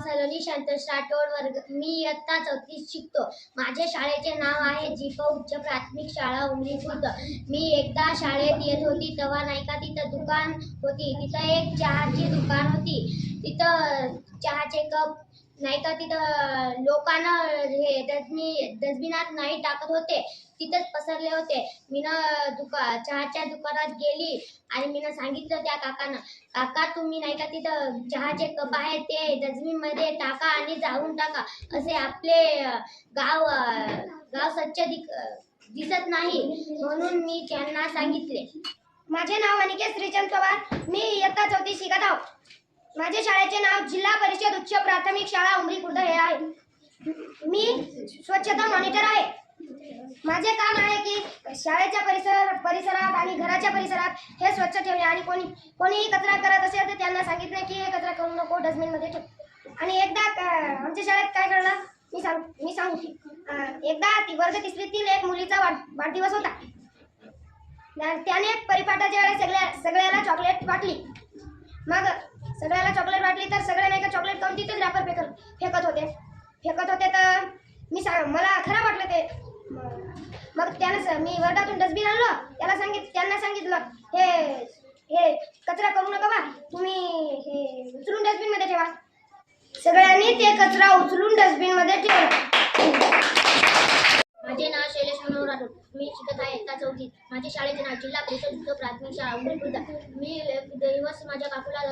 सलोनी संतोष राठोड वर्ग. मी इयत्ता चौथीत शिकतो. माझे शाळेचे नाव आहे जीप उच्च प्राथमिक शाळा उमरी खुर्द. मी एकदा शाळेत येत होती तेव्हा नाही का तिथं दुकान होती. तिथं एक चहाची दुकान होती. तिथं चहाचे कप नाही का तिथं लोकांना हे डस्टबिन डस्टबिनात नाही टाकत होते. तिथंच पसरले होते. मीनं दुका चहाच्या दुकानात गेली आणि मीनं सांगितलं त्या काकांना काका तुम्ही नाही का तिथं चहाचे कप आहे ते डस्टबिनमध्ये टाका आणि जाळून टाका. असे आपले गाव गाव स्वच्छ दि दिसत नाही. म्हणून मी त्यांना सांगितले. माझे नाव अनिकेत श्रीचंद पवार. मी इयत्ता चौथी शिकत आहोत माझे शाळेचे नाव जिल्हा उच्च प्राथमिक शाळा उमरी खुर्द हे आहे. मी स्वच्छता मॉनिटर आहे. माझे काम आहे की शाळेच्या परिसर परिसरात आणि घराच्या परिसरात हे स्वच्छ ठेवणे आणि कोणी कोणीही कचरा करत असेल तर त्यांना सांगितले की हे कचरा करू नको डस्टबिनमध्ये ठेव. आणि एकदा आमच्या शाळेत काय घडलं? मी सांग मी सांगू की एकदा ती वर्ग तिसरीतील एक मुलीचा वाढ वाढदिवस होता. त्या- त्याने परिपाठाच्या वेळेस सगळ्या सगळ्याला चॉकलेट वाटली. मग सगळ्याला चॉकलेट वाटली तर सगळ्याने नाही का चॉकलेट काढून तिथेच रॅपर फेकत फेकत होते फेकत होते तर मी सांग मला खराब वाटलं ते. मग त्यानं मी वर्गातून डस्टबिन आणलं. त्याला सांगित त्यांना सांगितलं हे हे कचरा करू नका बा. तुम्ही हे उचलून डस्टबिनमध्ये ठेवा. सगळ्यांनी ते कचरा उचलून डस्टबिनमध्ये ठेवा शिकत आहे. एका चौथीत माझे शाळेचे नाव जिल्हा परिषद उच्च प्राथमिक शाळा मी दिवस माझ्या काकूला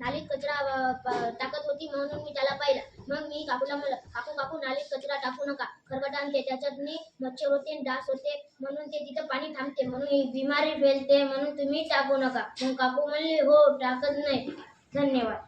नालीत कचरा टाकत होती म्हणून मी त्याला पाहिलं. मग मी काकूला म्हणलं काकू काकू नालीत कचरा टाकू नका. खरकट आणते. त्याच्यात मच्छर होते डास होते म्हणून ते तिथं पाणी थांबते. म्हणून बिमारी फैलते म्हणून तुम्ही टाकू नका. मग काकू म्हणले हो टाकत नाही. धन्यवाद.